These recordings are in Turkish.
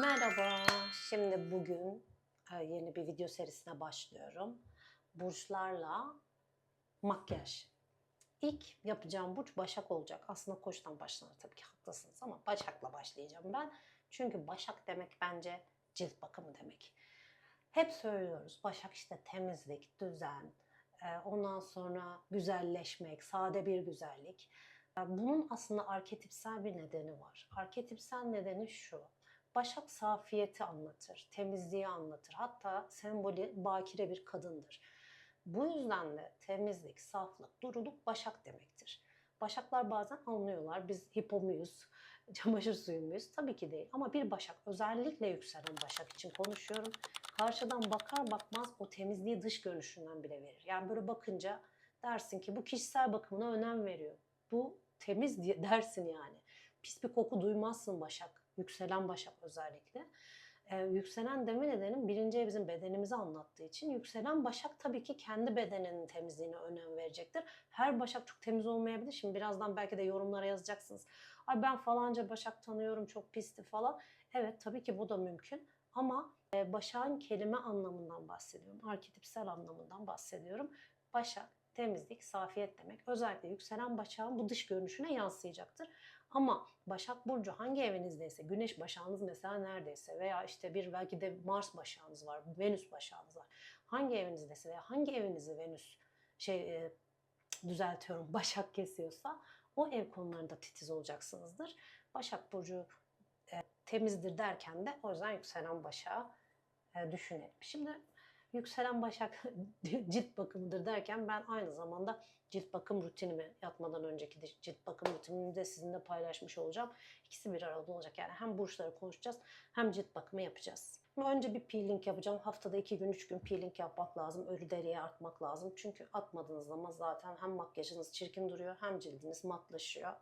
Merhaba. Şimdi bugün e, yeni bir video serisine başlıyorum. Burçlarla makyaj. İlk yapacağım burç Başak olacak. Aslında Koç'tan başlanır tabii ki haklısınız ama Başak'la başlayacağım ben. Çünkü Başak demek bence cilt bakımı demek. Hep söylüyoruz Başak işte temizlik, düzen, e, ondan sonra güzelleşmek, sade bir güzellik. E, Bunun aslında arketipsel bir nedeni var. Arketipsel nedeni şu. Başak safiyeti anlatır, temizliği anlatır. Hatta sembolü bakire bir kadındır. Bu yüzden de temizlik, saflık, duruluk Başak demektir. Başaklar bazen anlıyorlar. Biz hipo muyuz, çamaşır suyu muyuz? Tabii ki değil. Ama bir Başak, özellikle yükselen Başak için konuşuyorum. Karşıdan bakar bakmaz o temizliği dış görünüşünden bile verir. Yani böyle bakınca dersin ki bu kişisel bakımına önem veriyor. Bu temiz diye dersin yani. Pis bir koku duymazsın Başak. Yükselen Başak özellikle. Ee, yükselen deme nedenim birinci bizim bedenimizi anlattığı için yükselen Başak tabii ki kendi bedeninin temizliğine önem verecektir. Her Başak çok temiz olmayabilir. Şimdi birazdan belki de yorumlara yazacaksınız. Ay ben falanca Başak tanıyorum çok pisti falan. Evet tabii ki bu da mümkün. Ama e, Başak'ın kelime anlamından bahsediyorum. Arketipsel anlamından bahsediyorum. Başak temizlik, safiyet demek. Özellikle yükselen Başak'ın bu dış görünüşüne yansıyacaktır. Ama Başak Burcu hangi evinizdeyse, Güneş Başağınız mesela neredeyse veya işte bir belki de Mars Başağınız var, Venüs Başağınız var. Hangi evinizdeyse veya hangi evinizi Venüs şey e, düzeltiyorum Başak kesiyorsa o ev konularında titiz olacaksınızdır. Başak Burcu e, temizdir derken de o yüzden yükselen Başak'ı e, düşünelim. Şimdi yükselen Başak cilt bakımıdır derken ben aynı zamanda cilt bakım rutinimi yatmadan önceki cilt bakım rutinimi de sizinle paylaşmış olacağım. İkisi bir arada olacak yani hem burçları konuşacağız hem cilt bakımı yapacağız. Önce bir peeling yapacağım. Haftada iki gün, üç gün peeling yapmak lazım. Ölü deriye atmak lazım. Çünkü atmadığınız zaman zaten hem makyajınız çirkin duruyor hem cildiniz matlaşıyor.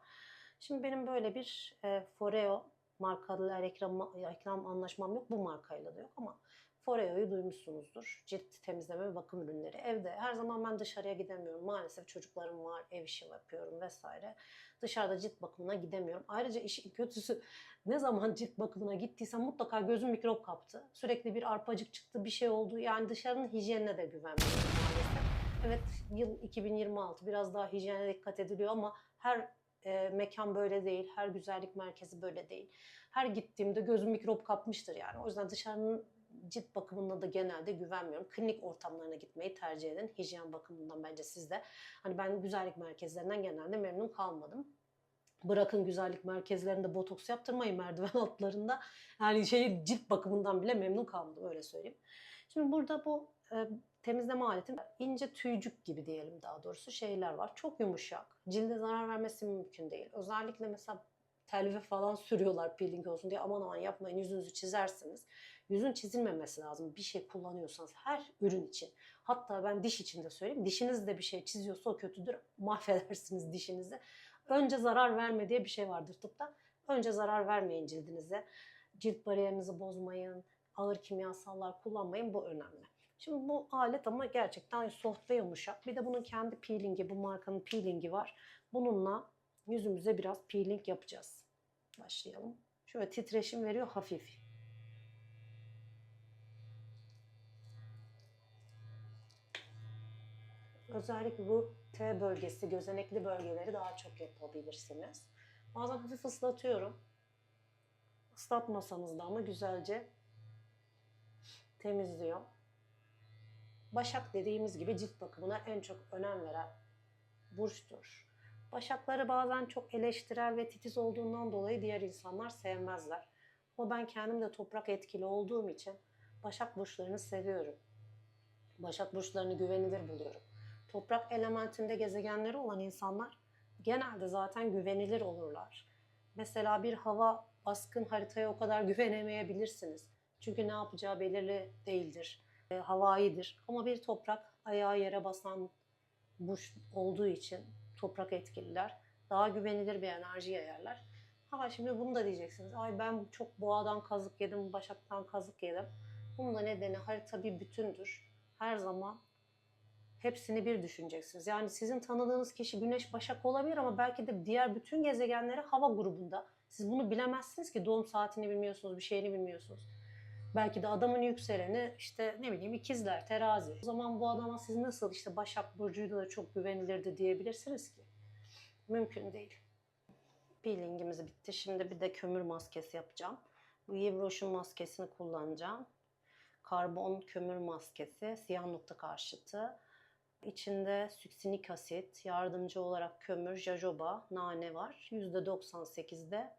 Şimdi benim böyle bir e, Foreo markalı reklam, reklam anlaşmam yok. Bu markayla da yok ama Foreo'yu duymuşsunuzdur. Cilt temizleme ve bakım ürünleri. Evde her zaman ben dışarıya gidemiyorum. Maalesef çocuklarım var, ev işi yapıyorum vesaire. Dışarıda cilt bakımına gidemiyorum. Ayrıca işin kötüsü ne zaman cilt bakımına gittiysem mutlaka gözüm mikrop kaptı. Sürekli bir arpacık çıktı, bir şey oldu. Yani dışarının hijyenine de güvenmiyorum maalesef. Evet yıl 2026 biraz daha hijyene dikkat ediliyor ama her e, mekan böyle değil, her güzellik merkezi böyle değil. Her gittiğimde gözüm mikrop kapmıştır yani. O yüzden dışarının cilt bakımına da genelde güvenmiyorum. Klinik ortamlarına gitmeyi tercih edin. Hijyen bakımından bence siz de. Hani ben güzellik merkezlerinden genelde memnun kalmadım. Bırakın güzellik merkezlerinde botoks yaptırmayın merdiven altlarında. Yani şey cilt bakımından bile memnun kalmadım öyle söyleyeyim. Şimdi burada bu e, temizleme aletim ince tüycük gibi diyelim daha doğrusu şeyler var. Çok yumuşak. Cilde zarar vermesi mümkün değil. Özellikle mesela telve falan sürüyorlar peeling olsun diye aman aman yapmayın yüzünüzü çizersiniz. Yüzün çizilmemesi lazım bir şey kullanıyorsanız her ürün için. Hatta ben diş için de söyleyeyim. Dişiniz de bir şey çiziyorsa o kötüdür. Mahvedersiniz dişinizi. Önce zarar verme diye bir şey vardır tıpta. Önce zarar vermeyin cildinize. Cilt bariyerinizi bozmayın. Ağır kimyasallar kullanmayın. Bu önemli. Şimdi bu alet ama gerçekten soft ve yumuşak. Bir de bunun kendi peelingi, bu markanın peelingi var. Bununla yüzümüze biraz peeling yapacağız. Başlayalım. Şöyle titreşim veriyor hafif. Özellikle bu T bölgesi, gözenekli bölgeleri daha çok yapabilirsiniz. Bazen hafif ıslatıyorum. Islatmasanız da ama güzelce temizliyor. Başak dediğimiz gibi cilt bakımına en çok önem veren burçtur. Başakları bazen çok eleştirel ve titiz olduğundan dolayı diğer insanlar sevmezler. Ama ben kendim de toprak etkili olduğum için Başak burçlarını seviyorum. Başak burçlarını güvenilir buluyorum. Toprak elementinde gezegenleri olan insanlar genelde zaten güvenilir olurlar. Mesela bir hava baskın haritaya o kadar güvenemeyebilirsiniz. Çünkü ne yapacağı belirli değildir. E, havaidir. Ama bir toprak ayağı yere basan burç olduğu için toprak etkililer. Daha güvenilir bir enerji yayarlar. Ha şimdi bunu da diyeceksiniz. Ay ben çok boğadan kazık yedim, başaktan kazık yedim. Bunun da nedeni harita bir bütündür. Her zaman hepsini bir düşüneceksiniz. Yani sizin tanıdığınız kişi Güneş Başak olabilir ama belki de diğer bütün gezegenleri hava grubunda Siz bunu bilemezsiniz ki doğum saatini bilmiyorsunuz, bir şeyini bilmiyorsunuz. Belki de adamın yükseleni işte ne bileyim ikizler, terazi. O zaman bu adama siz nasıl işte Başak Burcu'ydu da çok güvenilirdi diyebilirsiniz ki? Mümkün değil. Peelingimiz bitti. Şimdi bir de kömür maskesi yapacağım. Bu Roche'un maskesini kullanacağım. Karbon kömür maskesi, siyah nokta karşıtı. İçinde süksinik asit, yardımcı olarak kömür, jojoba, nane var. %98'de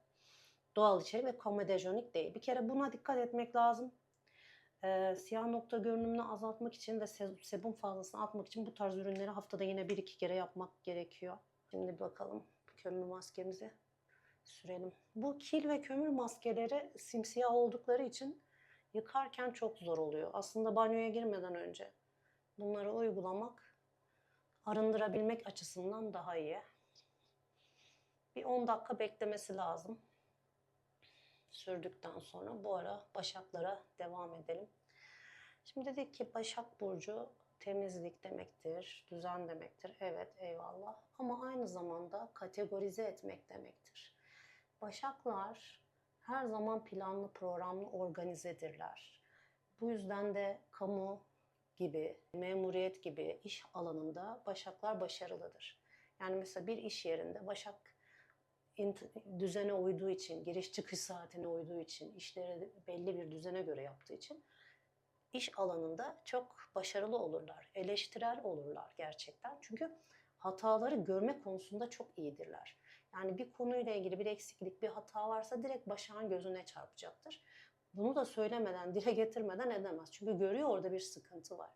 doğal içerik ve komedojenik değil. Bir kere buna dikkat etmek lazım. Ee, siyah nokta görünümünü azaltmak için ve se- sebum fazlasını atmak için bu tarz ürünleri haftada yine 1-2 kere yapmak gerekiyor. Şimdi bir bakalım kömür maskemizi sürelim. Bu kil ve kömür maskeleri simsiyah oldukları için yıkarken çok zor oluyor. Aslında banyoya girmeden önce bunları uygulamak arındırabilmek açısından daha iyi. Bir 10 dakika beklemesi lazım. Sürdükten sonra bu ara başaklara devam edelim. Şimdi dedik ki Başak Burcu temizlik demektir, düzen demektir. Evet eyvallah ama aynı zamanda kategorize etmek demektir. Başaklar her zaman planlı programlı organizedirler. Bu yüzden de kamu gibi, memuriyet gibi iş alanında başaklar başarılıdır. Yani mesela bir iş yerinde başak düzene uyduğu için, giriş çıkış saatine uyduğu için, işleri belli bir düzene göre yaptığı için iş alanında çok başarılı olurlar. Eleştirel olurlar gerçekten. Çünkü hataları görme konusunda çok iyidirler. Yani bir konuyla ilgili bir eksiklik, bir hata varsa direkt başağın gözüne çarpacaktır. Bunu da söylemeden, dile getirmeden edemez. Çünkü görüyor orada bir sıkıntı var.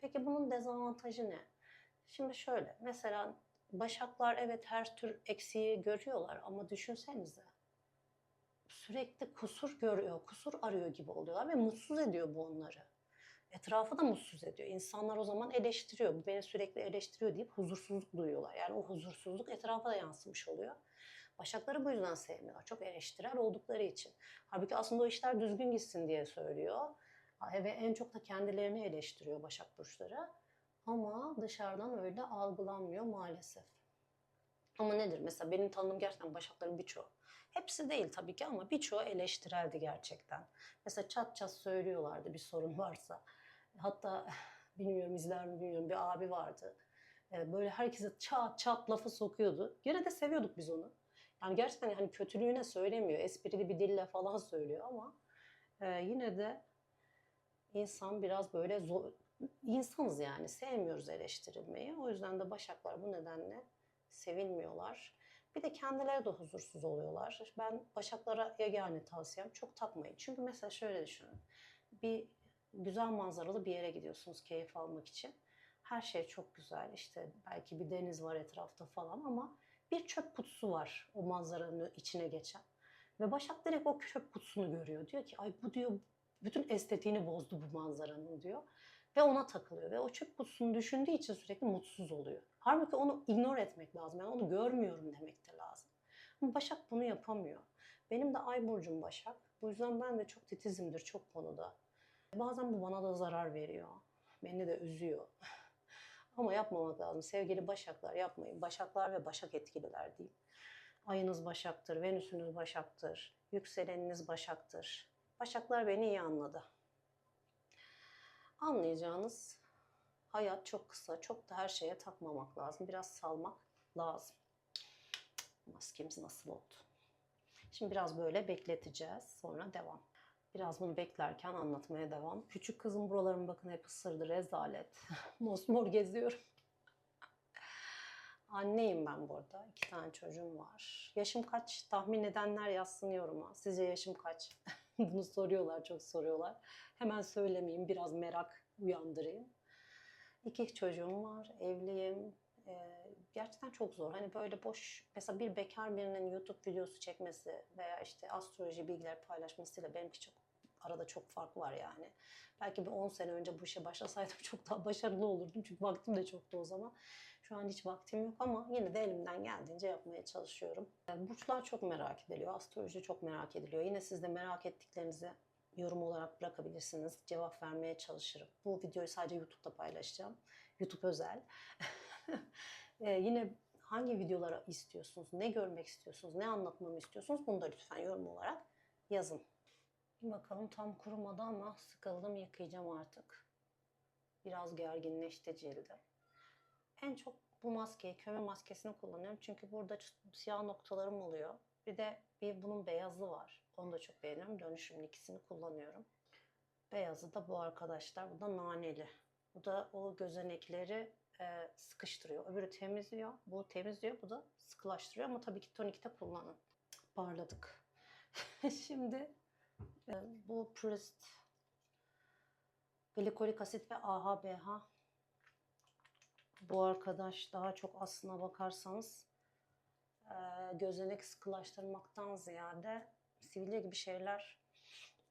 Peki bunun dezavantajı ne? Şimdi şöyle, mesela başaklar evet her tür eksiği görüyorlar ama düşünsenize sürekli kusur görüyor, kusur arıyor gibi oluyorlar ve mutsuz ediyor bu onları. Etrafı da mutsuz ediyor. İnsanlar o zaman eleştiriyor. Bu beni sürekli eleştiriyor deyip huzursuzluk duyuyorlar. Yani o huzursuzluk etrafa da yansımış oluyor. Başakları bu yüzden sevmiyorlar. Çok eleştirel oldukları için. Halbuki aslında o işler düzgün gitsin diye söylüyor. Ve en çok da kendilerini eleştiriyor Başak Burçları. Ama dışarıdan öyle algılanmıyor maalesef. Ama nedir? Mesela benim tanıdığım gerçekten Başakların birçoğu. Hepsi değil tabii ki ama birçoğu eleştireldi gerçekten. Mesela çat çat söylüyorlardı bir sorun varsa. Hatta bilmiyorum izler mi bilmiyorum bir abi vardı. Ee, Böyle herkese çat çat lafı sokuyordu. Gene de seviyorduk biz onu. Yani gerçekten hani kötülüğüne söylemiyor. Esprili bir dille falan söylüyor ama e, yine de insan biraz böyle zor, insanız yani sevmiyoruz eleştirilmeyi. O yüzden de başaklar bu nedenle sevilmiyorlar. Bir de kendileri de huzursuz oluyorlar. Ben başaklara yegane tavsiyem çok takmayın. Çünkü mesela şöyle düşünün. Bir güzel manzaralı bir yere gidiyorsunuz keyif almak için. Her şey çok güzel. İşte belki bir deniz var etrafta falan ama bir çöp kutusu var o manzaranın içine geçen. Ve Başak direkt o çöp kutusunu görüyor. Diyor ki ay bu diyor bütün estetiğini bozdu bu manzaranın diyor. Ve ona takılıyor. Ve o çöp kutusunu düşündüğü için sürekli mutsuz oluyor. Halbuki onu ignore etmek lazım. Yani onu görmüyorum demek de lazım. Ama Başak bunu yapamıyor. Benim de ay burcum Başak. Bu yüzden ben de çok titizimdir çok konuda. Bazen bu bana da zarar veriyor. Beni de üzüyor. Ama yapmamak lazım. Sevgili Başaklar yapmayın. Başaklar ve Başak etkililer diyeyim. Ayınız Başak'tır, Venüs'ünüz Başak'tır, yükseleniniz Başak'tır. Başaklar beni iyi anladı. Anlayacağınız hayat çok kısa. Çok da her şeye takmamak lazım. Biraz salmak lazım. Maskemiz nasıl oldu? Şimdi biraz böyle bekleteceğiz. Sonra devam. Biraz bunu beklerken anlatmaya devam. Küçük kızım buralarım bakın hep ısırdı. Rezalet. Mosmor geziyorum. Anneyim ben burada. İki tane çocuğum var. Yaşım kaç? Tahmin edenler yazsın yoruma. Sizce yaşım kaç? Bunu soruyorlar, çok soruyorlar. Hemen söylemeyeyim, biraz merak uyandırayım. İki çocuğum var, evliyim. Ee, gerçekten çok zor. Hani böyle boş, mesela bir bekar birinin YouTube videosu çekmesi veya işte astroloji bilgiler paylaşmasıyla benimki çok arada çok fark var yani. Belki bir 10 sene önce bu işe başlasaydım çok daha başarılı olurdum. Çünkü vaktim de çoktu o zaman. Şu an hiç vaktim yok ama yine de elimden geldiğince yapmaya çalışıyorum. Burçlar çok merak ediliyor, astroloji çok merak ediliyor. Yine siz de merak ettiklerinizi yorum olarak bırakabilirsiniz. Cevap vermeye çalışırım. Bu videoyu sadece YouTube'da paylaşacağım. YouTube özel. Ee, yine hangi videolara istiyorsunuz, ne görmek istiyorsunuz, ne anlatmamı istiyorsunuz bunu da lütfen yorum olarak yazın. Bakalım tam kurumadı ama sıkıldım yıkayacağım artık. Biraz gerginleşti cildim. En çok bu maskeyi, kömür maskesini kullanıyorum. Çünkü burada siyah noktalarım oluyor. Bir de bir bunun beyazı var. Onu da çok beğeniyorum. Dönüşümlü ikisini kullanıyorum. Beyazı da bu arkadaşlar. Bu da naneli. Bu da o gözenekleri e, sıkıştırıyor. Öbürü temizliyor. Bu temizliyor. Bu da sıkılaştırıyor. Ama tabii ki tonikte kullanın. Parladık. Şimdi bu Prist glikolik asit ve AHBH bu arkadaş daha çok aslına bakarsanız e, gözenek sıkılaştırmaktan ziyade sivilce gibi şeyler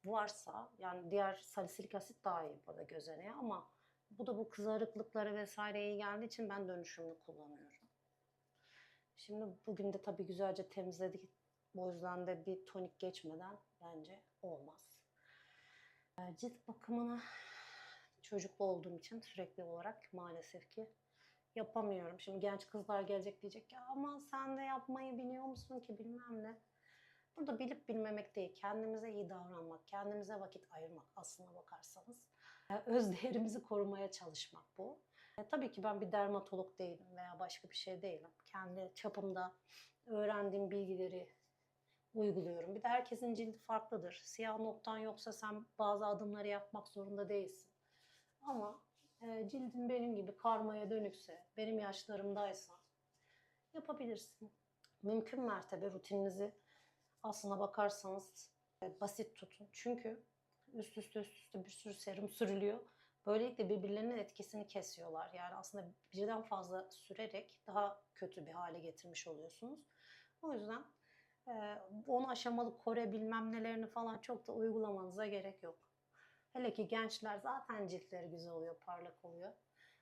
varsa yani diğer salisilik asit daha iyi burada gözeneğe ama bu da bu kızarıklıklara vesaire iyi geldiği için ben dönüşümlü kullanıyorum. Şimdi bugün de tabii güzelce temizledik. O yüzden de bir tonik geçmeden bence olmaz. E, Cilt bakımını çocuklu olduğum için sürekli olarak maalesef ki yapamıyorum. Şimdi genç kızlar gelecek diyecek ya ama sen de yapmayı biliyor musun ki bilmem ne. Burada bilip bilmemek değil, kendimize iyi davranmak, kendimize vakit ayırmak aslına bakarsanız. E, Öz değerimizi korumaya çalışmak bu. E, tabii ki ben bir dermatolog değilim veya başka bir şey değilim. Kendi çapımda öğrendiğim bilgileri uyguluyorum. Bir de herkesin cildi farklıdır. Siyah noktan yoksa sen bazı adımları yapmak zorunda değilsin. Ama e, cildin benim gibi karmaya dönükse, benim yaşlarımdaysa yapabilirsin. Mümkün mertebe rutininizi aslına bakarsanız e, basit tutun. Çünkü üst üste üst üste bir sürü serum sürülüyor. Böylelikle birbirlerinin etkisini kesiyorlar. Yani aslında birden fazla sürerek daha kötü bir hale getirmiş oluyorsunuz. O yüzden e, onu aşamalı Kore bilmem nelerini falan çok da uygulamanıza gerek yok. Hele ki gençler zaten ciltleri güzel oluyor, parlak oluyor.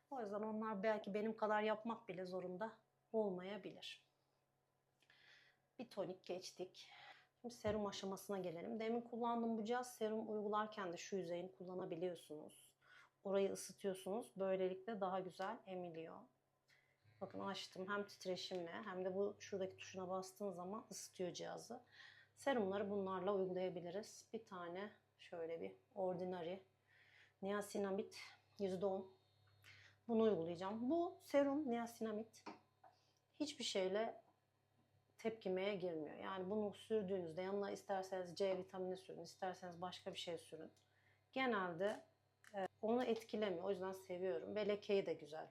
O yüzden onlar belki benim kadar yapmak bile zorunda olmayabilir. Bir tonik geçtik. Şimdi serum aşamasına gelelim. Demin kullandığım bu cihaz serum uygularken de şu yüzeyini kullanabiliyorsunuz. Orayı ısıtıyorsunuz. Böylelikle daha güzel emiliyor. Bakın açtım. Hem titreşimle hem de bu şuradaki tuşuna bastığım zaman ısıtıyor cihazı. Serumları bunlarla uygulayabiliriz. Bir tane şöyle bir ordinary niacinamid %10 bunu uygulayacağım. Bu serum niacinamid hiçbir şeyle tepkimeye girmiyor. Yani bunu sürdüğünüzde yanına isterseniz C vitamini sürün, isterseniz başka bir şey sürün. Genelde e, onu etkilemiyor. O yüzden seviyorum ve lekeyi de güzel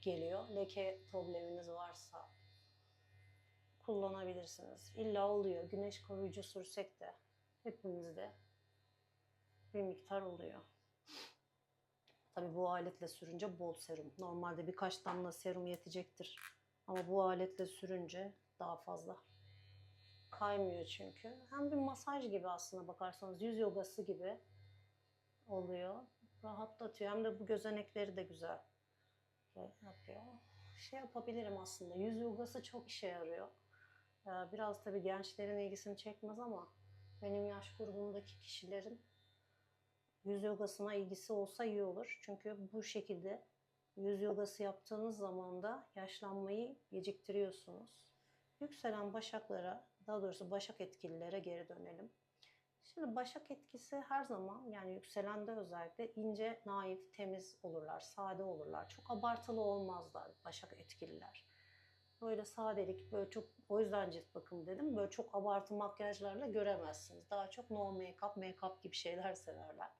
geliyor. Leke probleminiz varsa kullanabilirsiniz. İlla oluyor. Güneş koruyucu sürsek de hepimizde bir miktar oluyor. Tabii bu aletle sürünce bol serum. Normalde birkaç damla serum yetecektir. Ama bu aletle sürünce daha fazla kaymıyor çünkü. Hem bir masaj gibi aslında bakarsanız yüz yogası gibi oluyor. Rahatlatıyor. Hem de bu gözenekleri de güzel yapıyor. Şey yapabilirim aslında. Yüz yogası çok işe yarıyor. Ee, Biraz tabii gençlerin ilgisini çekmez ama benim yaş grubumdaki kişilerin yüz yogasına ilgisi olsa iyi olur. Çünkü bu şekilde yüz yogası yaptığınız zaman da yaşlanmayı geciktiriyorsunuz. Yükselen başaklara, daha doğrusu başak etkililere geri dönelim. Şimdi başak etkisi her zaman yani yükselende özellikle ince, naif, temiz olurlar, sade olurlar. Çok abartılı olmazlar başak etkililer. Böyle sadelik, böyle çok o yüzden cilt bakımı dedim. Böyle çok abartı makyajlarla göremezsiniz. Daha çok no make-up, make-up gibi şeyler severler.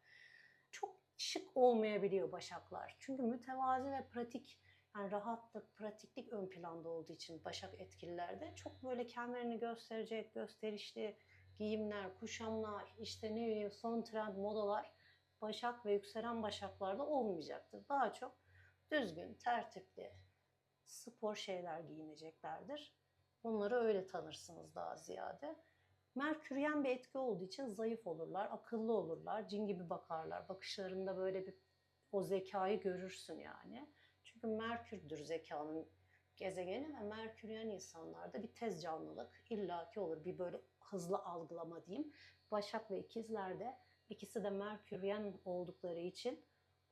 Çok şık olmayabiliyor başaklar. Çünkü mütevazi ve pratik yani rahatlık, pratiklik ön planda olduğu için başak etkililerde çok böyle kendilerini gösterecek, gösterişli giyimler, kuşamlar, işte ne bileyim son trend modalar başak ve yükselen başaklarda olmayacaktır. Daha çok düzgün, tertipli, spor şeyler giyineceklerdir. Onları öyle tanırsınız daha ziyade. Merküryen bir etki olduğu için zayıf olurlar, akıllı olurlar, cin gibi bakarlar. Bakışlarında böyle bir o zekayı görürsün yani. Çünkü Merkür'dür zekanın gezegeni ve Merküryen insanlarda bir tez canlılık illaki olur. Bir böyle hızlı algılama diyeyim. Başak ve ikizlerde ikisi de Merküryen oldukları için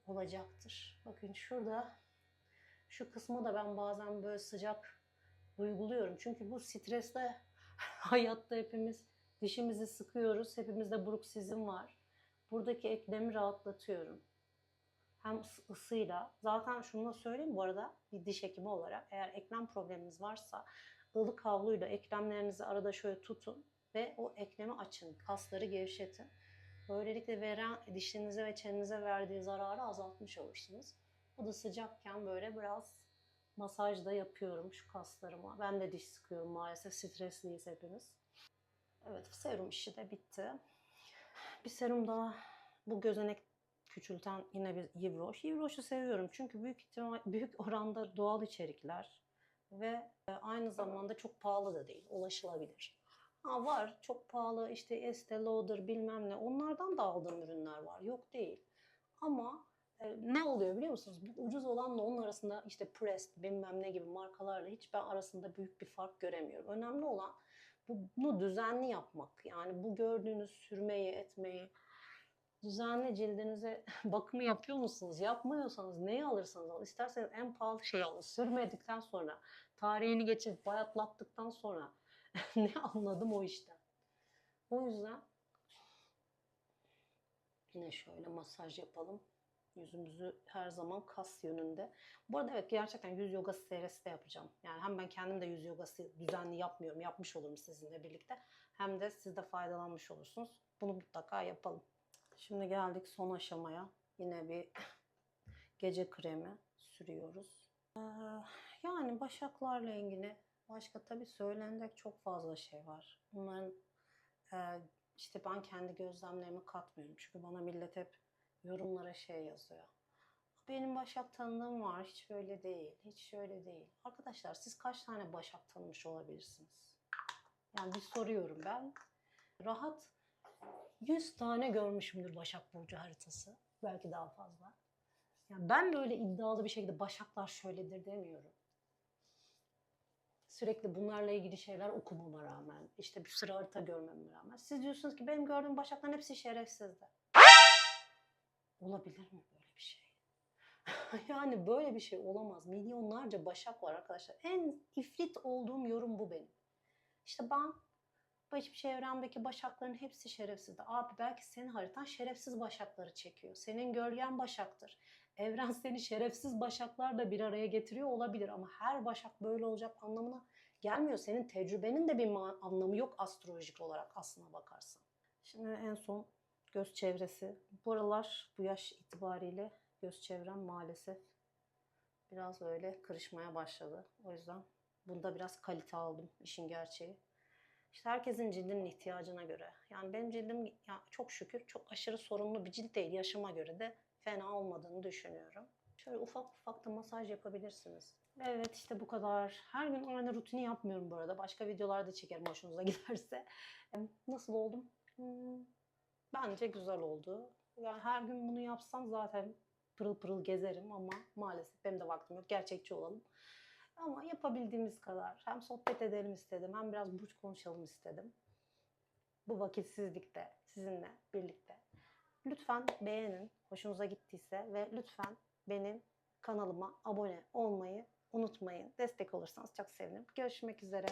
olacaktır. Bakın şurada şu kısmı da ben bazen böyle sıcak uyguluyorum. Çünkü bu stresle hayatta hepimiz dişimizi sıkıyoruz. Hepimizde bruksizm var. Buradaki eklemi rahatlatıyorum. Hem ıs- ısıyla. Zaten şunu da söyleyeyim bu arada bir diş hekimi olarak. Eğer eklem probleminiz varsa ılık havluyla eklemlerinizi arada şöyle tutun ve o eklemi açın. Kasları gevşetin. Böylelikle veren dişinize ve çenenize verdiği zararı azaltmış olursunuz. Bu da sıcakken böyle biraz masaj da yapıyorum şu kaslarıma. Ben de diş sıkıyorum maalesef. Stresliyiz hepimiz. Evet serum işi de bitti. Bir serum daha bu gözenek küçülten yine bir Yivroş. Yivroş'u seviyorum çünkü büyük ihtimal, büyük oranda doğal içerikler ve e, aynı zamanda çok pahalı da değil, ulaşılabilir. Ha var, çok pahalı işte Estee Lauder bilmem ne onlardan da aldığım ürünler var, yok değil. Ama e, ne oluyor biliyor musunuz? Bu ucuz olanla onun arasında işte Prest bilmem ne gibi markalarla hiç ben arasında büyük bir fark göremiyorum. Önemli olan bunu düzenli yapmak. Yani bu gördüğünüz sürmeyi, etmeyi, düzenli cildinize bakımı yapıyor musunuz? Yapmıyorsanız neyi alırsanız alın. İsterseniz en pahalı şeyi alın. Sürmedikten sonra, tarihini geçirip bayatlattıktan sonra ne anladım o işten. O yüzden yine şöyle masaj yapalım. Yüzümüzü her zaman kas yönünde. Bu arada evet gerçekten yüz yogası serisi de yapacağım. Yani hem ben kendim de yüz yogası düzenli yapmıyorum. Yapmış olurum sizinle birlikte. Hem de siz de faydalanmış olursunuz. Bunu mutlaka yapalım. Şimdi geldik son aşamaya. Yine bir gece kremi sürüyoruz. Ee, yani başaklarla ilgili başka tabii söylenecek çok fazla şey var. Bunların e, işte ben kendi gözlemlerimi katmıyorum. Çünkü bana millet hep yorumlara şey yazıyor. Benim başak tanıdığım var. Hiç böyle değil. Hiç şöyle değil. Arkadaşlar siz kaç tane başak tanımış olabilirsiniz? Yani bir soruyorum ben. Rahat 100 tane görmüşümdür Başak Burcu haritası. Belki daha fazla. Yani ben böyle iddialı bir şekilde Başaklar şöyledir demiyorum. Sürekli bunlarla ilgili şeyler okumama rağmen, işte bir sürü harita görmeme rağmen. Siz diyorsunuz ki benim gördüğüm Başakların hepsi şerefsizdi. Olabilir mi böyle bir şey? yani böyle bir şey olamaz. Milyonlarca Başak var arkadaşlar. En ifrit olduğum yorum bu benim. İşte ben Baş çevremdeki başakların hepsi şerefsizdi. Abi belki senin haritan şerefsiz başakları çekiyor. Senin gölgen başaktır. Evren seni şerefsiz başaklarla bir araya getiriyor olabilir ama her başak böyle olacak anlamına gelmiyor. Senin tecrübenin de bir anlamı yok astrolojik olarak aslına bakarsan. Şimdi en son göz çevresi. Bu aralar bu yaş itibariyle göz çevrem maalesef biraz böyle kırışmaya başladı. O yüzden bunda biraz kalite aldım işin gerçeği. İşte herkesin cildinin ihtiyacına göre. Yani benim cildim ya çok şükür çok aşırı sorunlu bir cilt değil. Yaşıma göre de fena olmadığını düşünüyorum. Şöyle ufak ufak da masaj yapabilirsiniz. Evet işte bu kadar. Her gün aynı rutini yapmıyorum bu arada. Başka videolarda çekerim hoşunuza giderse. Nasıl oldum? Hmm, Bence güzel oldu. Yani her gün bunu yapsam zaten pırıl pırıl gezerim ama maalesef benim de vaktim yok. Gerçekçi olalım. Ama yapabildiğimiz kadar hem sohbet edelim istedim hem biraz burç konuşalım istedim. Bu vakitsizlikte sizinle birlikte. Lütfen beğenin hoşunuza gittiyse ve lütfen benim kanalıma abone olmayı unutmayın. Destek olursanız çok sevinirim. Görüşmek üzere.